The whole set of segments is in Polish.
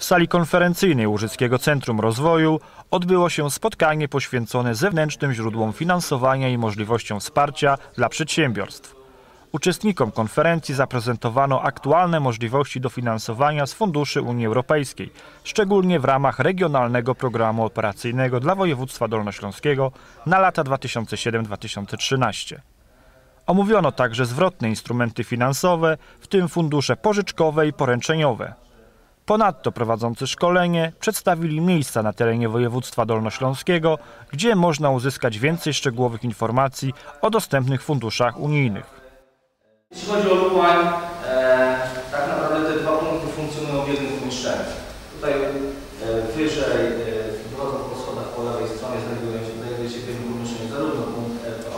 W sali konferencyjnej Łużyckiego Centrum Rozwoju odbyło się spotkanie poświęcone zewnętrznym źródłom finansowania i możliwościom wsparcia dla przedsiębiorstw. Uczestnikom konferencji zaprezentowano aktualne możliwości dofinansowania z funduszy Unii Europejskiej, szczególnie w ramach Regionalnego Programu Operacyjnego dla województwa dolnośląskiego na lata 2007-2013. Omówiono także zwrotne instrumenty finansowe, w tym fundusze pożyczkowe i poręczeniowe. Ponadto prowadzący szkolenie przedstawili miejsca na terenie województwa dolnośląskiego, gdzie można uzyskać więcej szczegółowych informacji o dostępnych funduszach unijnych. Jeśli chodzi o Lubań, e, tak naprawdę te dwa punkty funkcjonują w jednym pomieszczeniu. Tutaj e, wyżej, e, wchodząc po schodach po lewej stronie znajduje się, znajduje się w jednym pomieszczeniu zarówno punkt FO,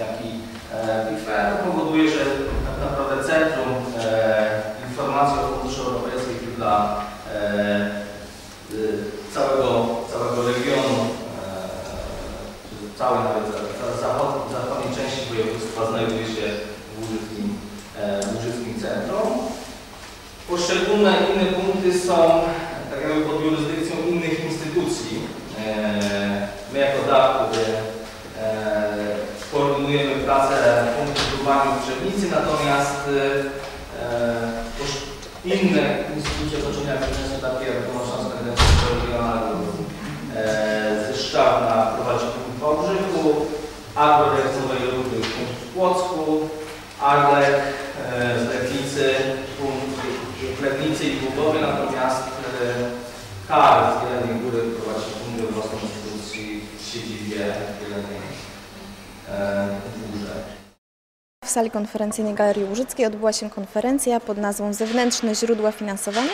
jak i e, BIFE. To powoduje, że tak naprawdę centrum e, informacji o funduszy europejskich dla e, e, całego, całego regionu, e, całej nawet za- za- zachod, zachodniej części województwa znajduje się w Łużyckim, e, w Łużyckim Centrum. Poszczególne inne punkty są tak jakby pod jurysdykcją innych instytucji. E, My jako DAP, e, koordynujemy pracę punktów budowaniu w Trzebnicy, natomiast e, inne instytucje otoczenia punkt w Wałbrzychu, Agroreakcyjnej również punkt w Płocku, Arlek e, z Legnicy, punkt w Legnicy i Długowie, natomiast e, KAR z Jeleniej Góry prowadzi punkt własnej instytucji w siedzibie Jeleniej e. W sali konferencyjnej Galerii Łużyckiej odbyła się konferencja pod nazwą Zewnętrzne źródła finansowania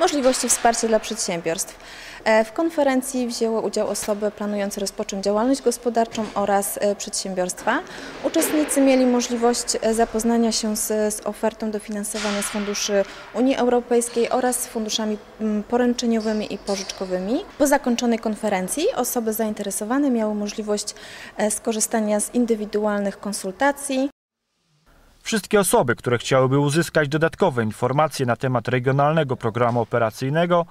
możliwości wsparcia dla przedsiębiorstw. E, W konferencji wzięły udział osoby planujące rozpocząć działalność gospodarczą oraz e, przedsiębiorstwa. Uczestnicy mieli możliwość e, zapoznania się z, z ofertą dofinansowania z funduszy Unii Europejskiej oraz z funduszami poręczeniowymi i pożyczkowymi. Po zakończonej konferencji osoby zainteresowane miały możliwość skorzystania z indywidualnych konsultacji. Wszystkie osoby, które chciałyby uzyskać dodatkowe informacje na temat regionalnego programu operacyjnego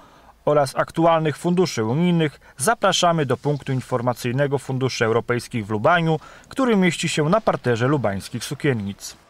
oraz aktualnych funduszy unijnych, zapraszamy do punktu informacyjnego Funduszy Europejskich w Lubaniu, który mieści się na parterze lubańskich sukiennic.